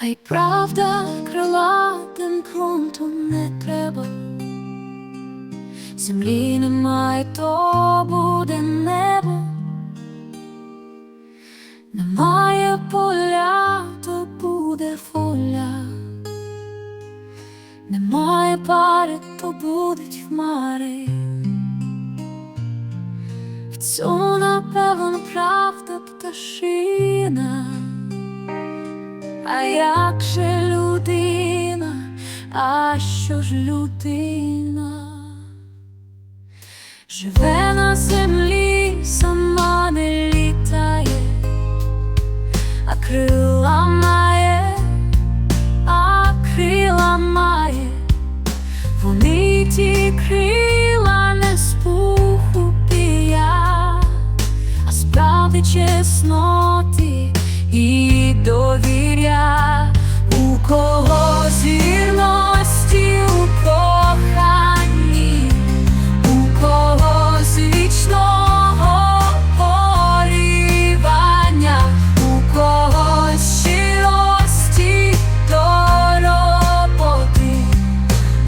а й правда крилатим ґрунтом не треба. Землі немає, то буде небо. Немає поля, то буде воля. Немає пари, то будуть хмари. В цьому, напевно, правда пташина. А як же людина, а що ж людина? Живе на землі, сама не літає, а крила має, а крила має, вони ті крила не з а справди чесноти і довіря у кого вірності у коханні, у когось вічного порівання, у когось щирості до роботи,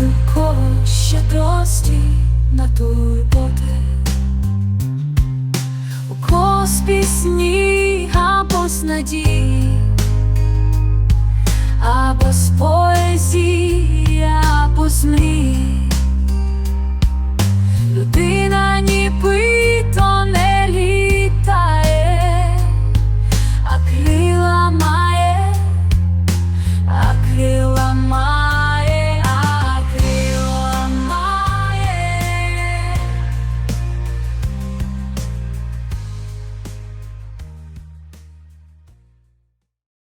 у кого щедрості на турботи. нас надій.